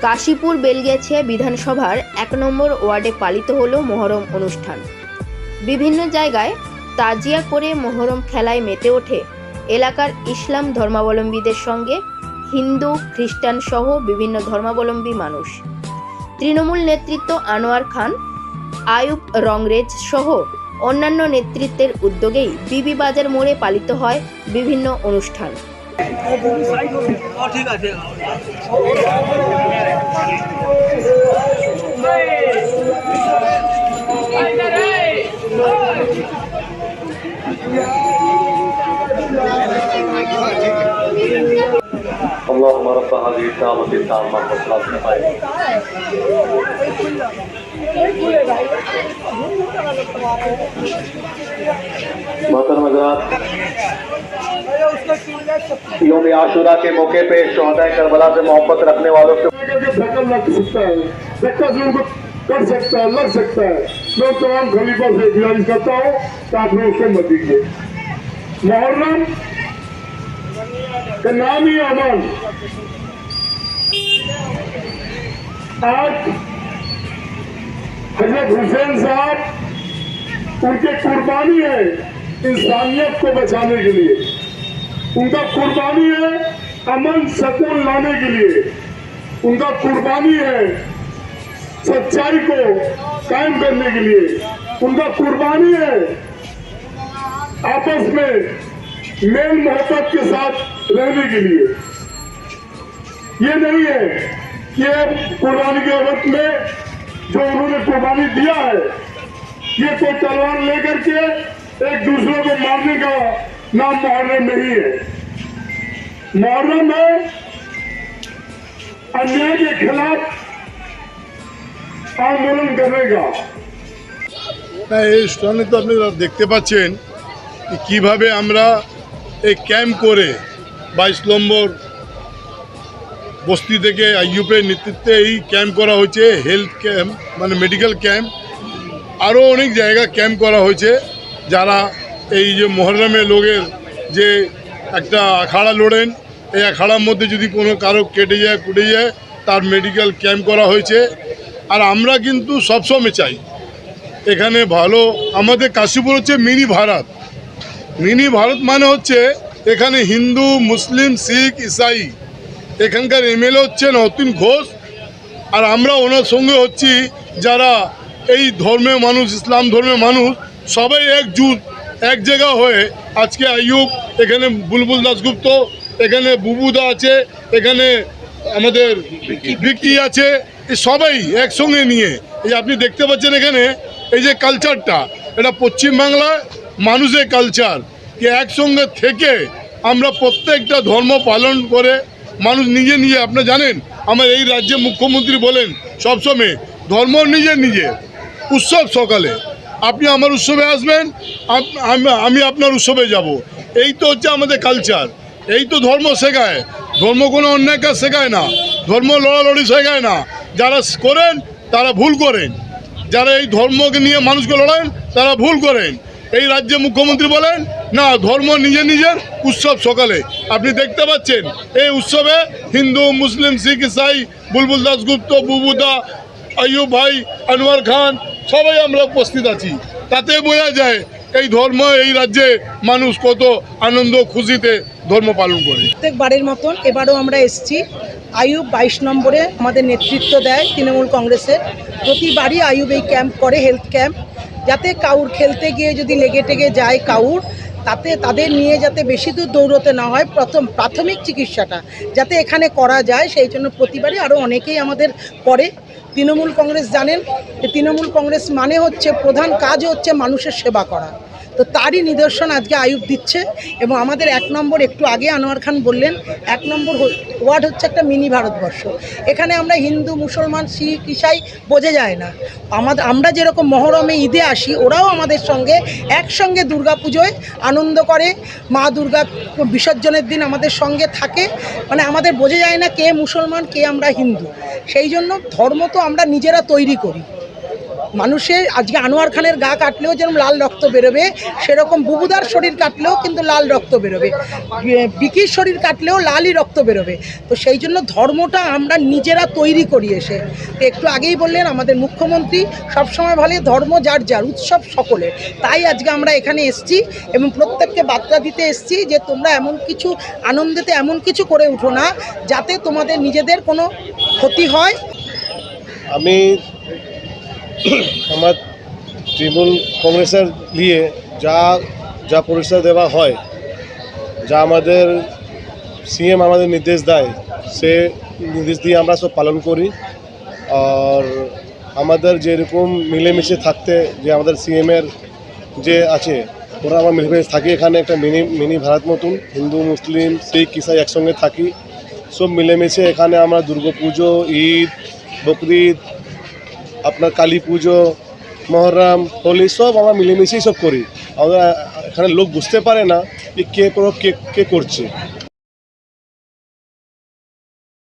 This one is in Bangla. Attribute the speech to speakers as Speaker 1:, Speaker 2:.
Speaker 1: কাশীপুর বেলগেছিয়া বিধানসভার এক নম্বর ওয়ার্ডে পালিত হল মহরম অনুষ্ঠান। বিভিন্ন জায়গায় তাজিয়া করে মহরম খেলায় মেতে ওঠে এলাকার ইসলাম ধর্মাবলম্বীদের সঙ্গে, হিন্দু, খ্রিস্টান সহ বিভিন্ন ধর্মাবলম্বী মানুষ। তৃণমূল নেতৃত্ব আনোয়ার খান, আয়ুব রংরেজ সহ অন্যান্য নেতৃত্বের উদ্যোগেই বিবি বাজার মোড়ে পালিত হয় বিভিন্ন অনুষ্ঠান।
Speaker 2: ঠিক আছে
Speaker 3: اللهم رب هذه الدعوة التامة والصلاة القائمة मोहतरम हजरात, योम आशुरा के मौके पे शहदा करबला से मोहब्बत रखने वालों से
Speaker 4: फैकल लग सकता है धक्का से कर सकता है, लग सकता है। मैं तमाम खलीफा से गुजारिश करता हूँ कि आप लोग उसको मत दीजिए मुहर्रम का नाम ही अमन आज हज़रत हुसैन साहब, उनकी कुर्बानी है इंसानियत को बचाने के लिए। उनका कुर्बानी है अमन सकून लाने के लिए। उनका कुर्बानी है सच्चाई को कायम करने के लिए। उनका कुर्बानी है आपस में मेल मोहब्बत के साथ रहने के लिए। ये नहीं है कि कुर्बानी के वक्त में जो उन्होंने कुर्बानी दिया है ये कोई तलवार लेकर के एक दूसरे को मारने का नाम मुहर्रम नहीं है मुहर्रम है अन्याय के खिलाफ आंदोलन करने का
Speaker 5: না এই স্থানে তো আপনারা দেখতে পাচ্ছেন যে কীভাবে আমরা এই ক্যাম্প করে বাইশ নম্বর বস্তি থেকে আইইউপের নেতৃত্বে এই ক্যাম্প করা হয়েছে, হেলথ ক্যাম্প মানে মেডিকেল ক্যাম্প। আরও অনেক জায়গা ক্যাম্প করা হয়েছে, যারা এই যে মহরমে লোকের যে একটা আখাড়া লড়েন, এই আখাড়ার মধ্যে যদি কোনো কারও কেটে যায়, কুটে যায়, তার মেডিকেল ক্যাম্প করা হয়েছে। আর আমরা কিন্তু সবসময় চাই, এখানে ভালো, আমাদের কাশীপুর হচ্ছে মিনি ভারত। মিনি ভারত মানে হচ্ছে এখানে হিন্দু, মুসলিম, শিখ, ইসাই এখানকার এমএলএ হচ্ছেন অতীন ঘোষ। আর আমরা ওনার সঙ্গে হচ্ছি যারা এই ধর্মের মানুষ ইসলাম ধর্মের মানুষ সবাই একজুট এক জায়গা হয়ে আজকে আইয়ুব এখানে বুলবুল দাসগুপ্ত এখানে বুবুদা আছে এখানে আমাদের বিক্রি আছে এই সবাই একসঙ্গে নিয়ে এই আপনি দেখতে পাচ্ছেন এখানে এই যে কালচারটা এটা পশ্চিমবাংলার মানুষের কালচার যে একসঙ্গে থেকে আমরা প্রত্যেকটা ধর্ম পালন করে মানুষ নিজে নিজে আপনারা জানেন, আমার এই রাজ্যে মুখ্যমন্ত্রী বলেন সবসময়, ধর্ম নিজে নিজে, উৎসব সকালে। আপনি আমার উৎসবে আসবেন আমি আপনার উৎসবে যাব। এই তো হচ্ছে আমাদের কালচার এই তো ধর্ম শেখায়। ধর্ম কোনো অন্যায় কাজ শেখায় না। ধর্ম লড়ালড়ি শেখায় না। যারা করেন, তারা ভুল করেন। যারা এই ধর্মকে নিয়ে মানুষকে লড়েন তারা ভুল করেন। এই রাজ্যে মুখ্যমন্ত্রী বলেন না, ধর্ম নিজে নিজের উৎসব সকালে। আপনি দেখতে পাচ্ছেন, এই উৎসবে হিন্দু, মুসলিম, শিখ, ইসাই, বুলবুল দাসগুপ্ত বুবুদা, আইয়ুব ভাই, আনোয়ার খান, সবাই আমরা উপস্থিত আছি। তাতে বোঝা যায়, এই ধর্ম, এই রাজ্যে মানুষ কত আনন্দ, খুশিতে ধর্ম পালন করে।
Speaker 6: প্রত্যেকবারের মতন এবারও আমরা এসেছি। আয়ুব বাইশ নম্বরে আমাদের নেতৃত্ব দেয় তৃণমূল কংগ্রেসের। প্রতিবারই আয়ুব এই ক্যাম্প করে, হেলথ ক্যাম্প। যাতে কাউর খেলতে গিয়ে যদি লেগে টেগে যায় কাউর তাতে তাদের নিয়ে যাতে বেশি দূর দৌড়তে না হয়, প্রথম, প্রাথমিক চিকিৎসাটা যাতে এখানে করা যায়, সেই জন্য প্রতিবারই আরও অনেকেই আমাদের করে। তৃণমূল কংগ্রেস জানেন, যে তৃণমূল কংগ্রেস মানে হচ্ছে প্রধান কাজ হচ্ছে মানুষের সেবা করা। তো তারই নিদর্শন আজকে আয়ুব দিচ্ছে এবং আমাদের এক নম্বর একটু আগে আনোয়ার খান বললেন, এক নম্বর ওয়ার্ড হচ্ছে একটা মিনি ভারতবর্ষ। এখানে আমরা হিন্দু, মুসলমান, শিখ, ইসাই বোঝা যায় না। আমাদের আমরা যেরকম মহরমে ঈদে আসি, ওরাও আমাদের সঙ্গে একসঙ্গে দুর্গা পুজোয় আনন্দ করে। মা দুর্গা বিসর্জনের দিন আমাদের সঙ্গে থাকে। মানে আমাদের বোঝা যায় না কে মুসলমান, কে আমরা হিন্দু। সেই জন্য ধর্ম তো আমরা নিজেরা তৈরি করি। মানুষের আজকে আনোয়ার খানের গা কাটলেও যেরকম লাল রক্ত বেরোবে, সেরকম বুবুদার শরীর কাটলেও কিন্তু লাল রক্ত বেরোবে। বিকির শরীর কাটলেও লালই রক্ত বেরোবে। তো সেই জন্য ধর্মটা আমরা নিজেরা তৈরি করি এসে। একটু আগেই বললেন আমাদের মুখ্যমন্ত্রী, সবসময় বলে ধর্ম যার যার, উৎসব সকলের। তাই আজকে আমরা এখানে এসছি এবং প্রত্যেককে বার্তা দিতে এসছি যে তোমরা এমন কিছু আনন্দেতে এমন কিছু করে উঠো না, যাতে তোমাদের নিজেদের কোনো ক্ষতি হয়।
Speaker 2: আমি আমার তৃণমূল কংগ্রেসের নিয়ে যা যা পরিষেবা দেওয়া হয়, যা আমাদের সিএম আমাদের নির্দেশ দেয়, সে নির্দেশ দিয়ে আমরা সব পালন করি। আর আমাদের যেরকম মিলেমিশে থাকতে যে আমাদের সিএমের যে আছে, ওরা আমরা মিলেমিশে থাকি এখানে একটা মিনি মিনি ভারত মতন, হিন্দু, মুসলিম, শিখ, ইসাই একসঙ্গে থাকি। সব মিলেমিশে এখানে আমরা দুর্গা পুজো ঈদ, বকরিদ আপনার কালী পুজো, মহরম, হোলি সব আমরা মিলেমিশেই সব করি। আমরা এখানে লোক বুঝতে পারে না যে কে প্রভাব কে কে করছে।